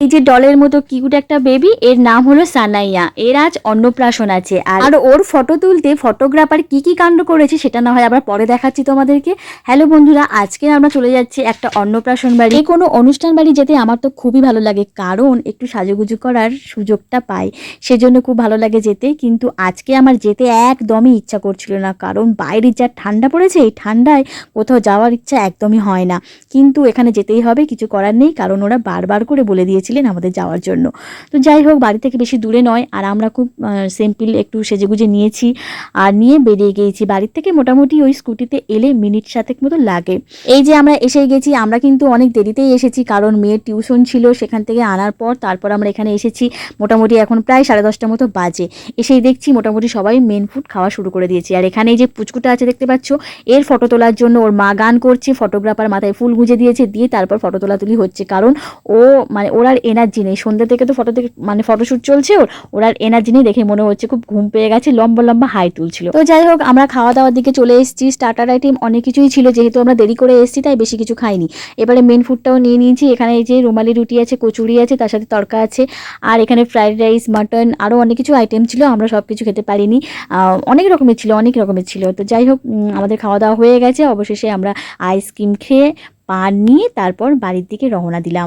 এই যে ডলের মতো কিউট একটা বেবি এর নাম হলো সানাইয়া। এর আজ অন্নপ্রাশন আছে। আর আর ওর ফটো তুলতে ফটোগ্রাফার কি কি কাণ্ড করেছে সেটা না হয় আবার পরে দেখাচ্ছি তোমাদেরকে। হ্যালো বন্ধুরা আজকে আমরা চলে যাচ্ছি একটা অন্নপ্রাশন বাড়ি। কোনো অনুষ্ঠান বাড়ি যেতে আমার তো খুবই ভালো লাগে কারণ একটু সাজুগুজু করার সুযোগটা পাই। সেজন্য খুব ভালো লাগে যেতে কিন্তু আজকে আমার যেতে একদমই ইচ্ছা করছিল না কারণ বাইরে যা ঠান্ডা পড়েছে এই ঠান্ডায় কোথাও যাওয়ার ইচ্ছা একদমই হয় না। কিন্তু এখানে যেতেই হবে কিছু করার নেই কারণ ওরা বারবার করে বলে দিয়েছিলেন আমাদের যাওয়ার জন্য। তো যাই হোক, বাড়ি থেকে বেশি দূরে নয়, আর আমরা খুব সিম্পল একটু সেজেগুজে নিয়েছি আর নিয়ে বেরিয়ে গিয়েছি। বাড়ির থেকে মোটামুটি ওই স্কুটিতে এলে মিনিট সাতেক মতো লাগে। এই যে আমরা এসে গেছি, আমরা কিন্তু অনেক দেরিতেই এসেছি, কারণ মেয়ের টিউশন ছিল সেখান থেকে আনার পর, তারপর আমরা এখানে এসেছি। মোটামুটি এখন প্রায় সাড়ে দশটার মতো বাজে। এসেই দেখছি মোটামুটি সবাই মেন ফুড খাওয়া শুরু করে দিয়েছি। আর এখানে এই যে পুচকুটা আছে দেখতে পাচ্ছ, এর ফটো তোলার জন্য ওর মা গান করছে ফটোগ্রাফার মাথায় ফুল গুঁজে দিয়েছে, দিয়ে তারপর ফটো তোলাতুলি হচ্ছে। কারণ ও মানে ওর আর এনার্জি নেই। সন্ধ্যা থেকে তো ফটো থেকে মানে ফটোশ্যুট চলছে ওর। ওর আর এনার্জি নেই দেখে মনে হচ্ছে খুব ঘুম পেয়ে গেছে, লম্বা লম্বা হাই তুলছিল। তো যাই হোক, আমরা খাওয়া দাওয়ার দিকে চলে এসেছি। স্টার্টার আইটেম অনেক কিছুই ছিল, যেহেতু আমরা দেরি করে এসেছি, তাই বেশি কিছু খাইনি। এবারে মেন ফুডটাও নিয়ে নিয়েছি। এখানে এই যে রুমালি রুটি আছে, কচুরি আছে, তার সাথে তড়কা আছে। আর এখানে ফ্রাইড রাইস মাটন আরও অনেক কিছু আইটেম ছিল, আমরা সব কিছু খেতে পারিনি। অনেক রকমের ছিল, অনেক রকমের ছিল। তো যাই হোক আমাদের খাওয়া দাওয়া হয়ে গেছে। অবশেষে আমরা আইসক্রিম খেয়ে, পান নিয়ে তারপর বাড়ির দিকে রওনা দিলাম।